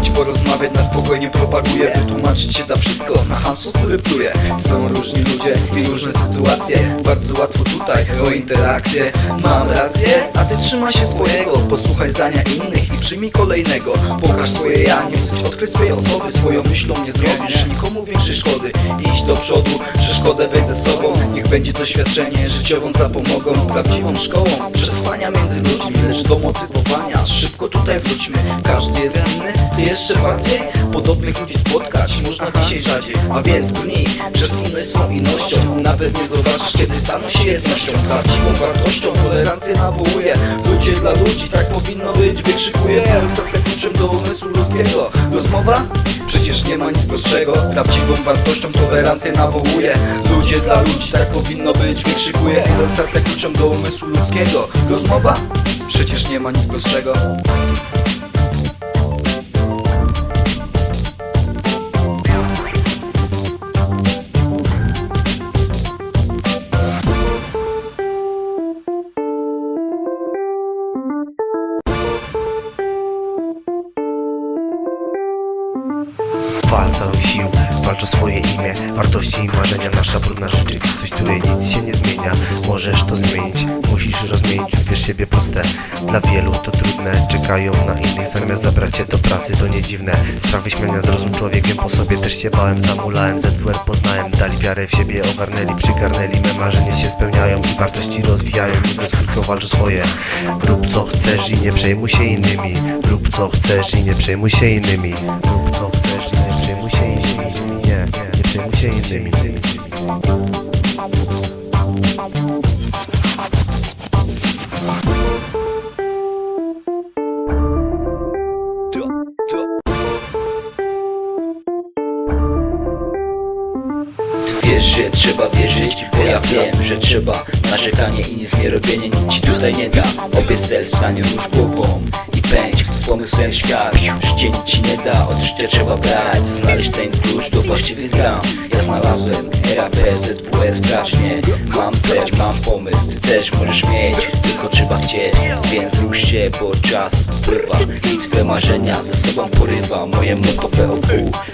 Podziałać, porozmawiać, na spokojnie propaguje Wytłumaczyć się da wszystko, na Hansus, który pluje Są różni ludzie i różne sytuacje Bardzo łatwo tutaj o interakcję Mam rację, a ty trzymaj się swojego Posłuchaj zdania innych i przyjmij kolejnego. Pokaż swoje ja, nie wstydź odkryć swojej osoby Swoją myślą nie zrobisz nikomu większej szkody. Idź do przodu, przeszkodę weź ze sobą Niech będzie doświadczenie życiową zapomogą Prawdziwą szkołą przetrwania między ludźmi Lecz do motywowania, szybko tutaj wróćmy Każdy jest inny, ty jeszcze bardziej. Podobnych ludzi spotkać można dzisiaj rzadziej. A więc brnij przez inność swą innością Nawet nie zobaczysz kiedy staną się jednością. Prawdziwą wartością tolerancję nawołuje Ludzie dla ludzi, tak powinno być Wykrzykuje palcace kluczem do umysłu ludzkiego. Rozmowa? Przecież nie ma nic prostszego. Prawdziwą wartością tolerancję nawołuje Ludzie dla ludzi, tak powinno być Wykrzykuje palcace kluczem do umysłu ludzkiego. Rozmowa? Przecież nie ma nic prostszego Wal całych sił, walcz o swoje imię. Wartości i marzenia, nasza brudna rzeczywistość której nic się nie zmienia. Możesz to zmienić, musisz rozmienić Wierz siebie proste, dla wielu to trudne Czekają na innych, zamiast zabrać się do pracy To nie dziwne, sprawy śmiania zrozum człowiek Wiem po sobie, też się bałem, zamulałem ZWR poznałem, dali wiarę w siebie Ogarnęli, przygarnęli, me marzenia się spełniają I wartości rozwijają, mówiąc krótko walcz o swoje. Rób co chcesz i nie przejmuj się innymi. Rób co chcesz i nie przejmuj się innymi. Rób co chcesz, przejmuj się innymi. Nie, nie, przejmuj się innymi. Wiesz, że trzeba wierzyć, bo ja wiem, że trzeba. Narzekanie i nic nie robienie nic ci tutaj nie da. Obiec cel, stanie róż głową pędź z pomysłem świat. Nic ci nie da, od życia trzeba brać. Znaleźć ten klucz do właściwych ram Ja znalazłem RAP, ZWS, bracznie Mam cel, mam pomysł, ty też możesz mieć. Tylko trzeba chcieć, więc rusz się, bo czas upływa I twe marzenia ze sobą porywa. Moje motto POW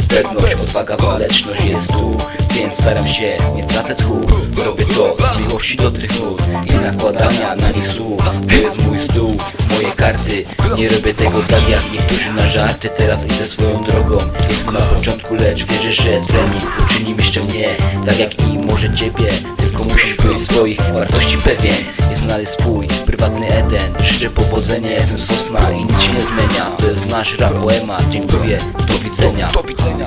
Pewność, odwaga, waleczność jest tu. Więc staram się, nie tracę tchu Robię to z miłości do tych nut I nakładania na nich słów. To jest mój stół, moje karty Nie robię tego tak jak niektórzy na żarty. Teraz idę swoją drogą Jestem na początku, lecz wierzę, że trening Uczyni jeszcze mnie, tak jak i może ciebie. Tylko musisz być swoich wartości pewien. I znaleźć swój prywatny Eden. Życzę powodzenia, jestem sosna i nic się nie zmienia. To jest nasz rap poema, dziękuję, do widzenia. Do widzenia